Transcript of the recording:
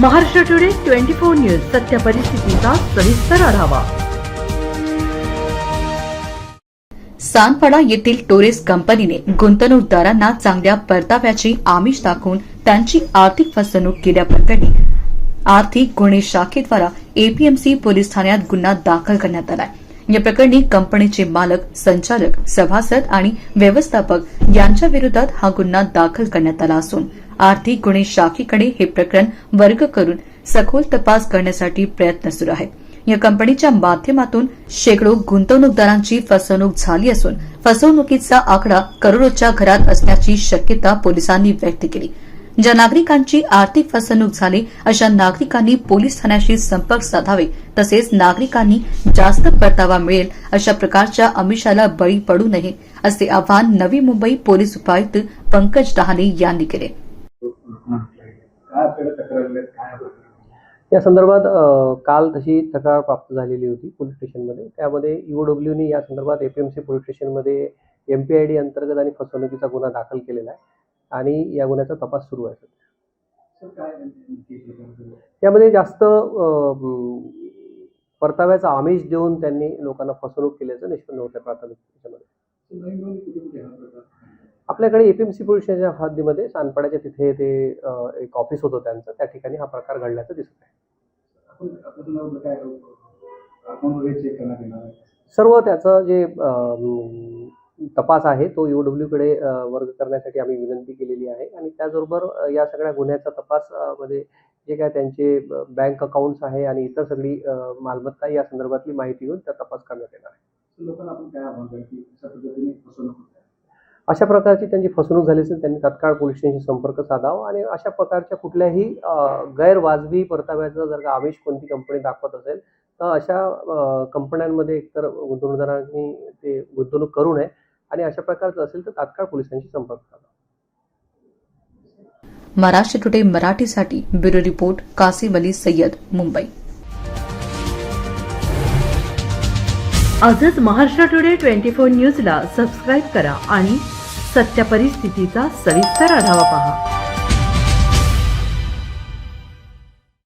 Maharashtra today twenty four news सत्य परिस्थितीचा सविस्तर आढावा. सानपाडा येथील टोरेस कंपनीने गुंतवणूकदारांना चांगल्या परताव्याची आमिष दाखवून त्यांची आर्थिक फसवणूक केल्याप्रकरणी आर्थिक गुन्हे शाखेद्वारा एपीएमसी पोलीस ठाण्यात गुन्हा दाखल करण्यात आलाय. या प्रकरणी कंपनीचे मालक संचालक सभासद आणि व्यवस्थापक यांच्या विरोधात हा गुन्हा दाखल करण्यात आला असून आर्थिक गुन्हे शाखेकडे हे प्रकरण वर्ग करून सखोल तपास करण्यासाठी प्रयत्न सुरू आहेत. या कंपनीच्या माध्यमातून शेकडो गुंतवणूकदारांची फसवणूक झाली असून फसवणुकीचा आकडा करोडोच्या घरात असण्याची शक्यता पोलिसांनी व्यक्त केली. ज्या नागरिकांची आर्थिक फसवणूक झाली अशा नागरिकांनी पोलीस ठाण्याशी संपर्क साधावे तसेच नागरिकांनी जास्त परतावा मिळेल अशा प्रकारच्या अमिषाला बळी पडू नये असे आवाहन नवी मुंबई पोलीस उपायुक्त पंकज डहाणे यांनी केले. या संदर्भात काल तशी तक्रार प्राप्त झालेली होती पोलीस स्टेशनमध्ये. त्यामध्ये ईओडब्ल्यूनी या संदर्भात एपीएमसी पोलीस स्टेशनमध्ये एम पी आय डी अंतर्गत आणि फसवणुकीचा गुन्हा दाखल केलेला आहे. आणि या गुन्ह्याचा तपास सुरू आहे. सध्या. सर, काय नेमकी प्रकार झाला? यामध्ये जास्त परताव्याचा आमिष देऊन त्यांनी लोकांना फसवणूक केल्याचं निष्पन्न होतं प्राथमिक त्याच्यामध्ये आपल्याकडे एपीएमसी पोलीस स्टेशनच्या हद्दीमध्ये सानपाड्याच्या तिथे ते एक ऑफिस होतं त्यांचं. त्या ठिकाणी हा प्रकार घडल्याचं दिसत आहे. सर्व त्याचं जे तपास आहे तो ईओडब्ल्यूकडे वर्ग करण्यासाठी आम्ही विनंती केलेली आहे आणि त्याचबरोबर या सगळ्या गुन्ह्याचा तपासमध्ये जे काय त्यांचे बँक अकाउंट्स आहे आणि इतर सगळी मालमत्ता या संदर्भातली माहिती घेऊन त्या तपास करण्यात येणार आहे. अशा प्रकारची त्यांची फसवणूक झाली असेल त्यांनी तात्काळ पोलीस स्टेशनशी संपर्क साधावा आणि अशा प्रकारच्या कुठल्याही गैरवाजवी परताव्याचं जर का आमिष कोणती कंपनी दाखवत असेल तर अशा कंपन्यांमध्ये एकतर गुंतवणूकदारांनी ते गुंतवणूक करू नये. आणि अशा प्रकारचं असेल तर तात्काळ पोलिसांशी संपर्क साधावा महाराष्ट्र टुडे मराठीसाठी ब्युरो रिपोर्ट कासिम अली सय्यद मुंबई. आजच महाराष्ट्र टुडे ट्वेंटी फोर न्यूजला सबस्क्राईब करा आणि सत्य परिस्थितीचा सविस्तर आढावा पहा.